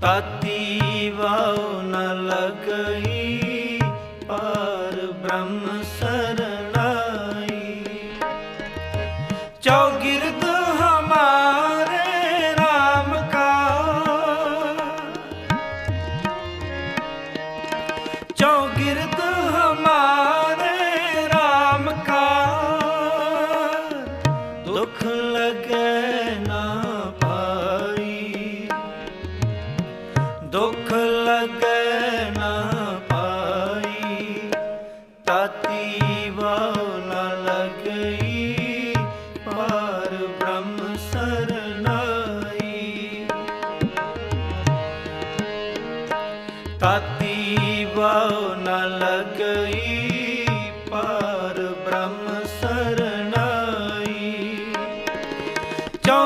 ਤਾਤੀ ਵਾਉ ਨ ਲਗਈ, ਪਾਰ ਬ੍ਰਹਮ ਸਰਣਾਈ। ਚੌਗਿਰਦ ਹਮਾਰੇ RAM ਕਾ। ਚੌਗਿਰਦ ਹਮਾਰੇ RAM ਕਾ। ਦੁਖ ਦੁੱਖ ਲੱਗੇ ਨਾ ਪਾਈ, ਤਾਤੀ ਵਾਉ ਨਾ ਲਗਈ ਪਾਰ ਬ੍ਰਹਮ ਸਰਨਾਈ। ਤਾਤੀ ਵਾਉ ਨਾ ਲਗਈ ਪਾਰ ਬ੍ਰਹਮ ਸਰਨਾਈ। ਚੌ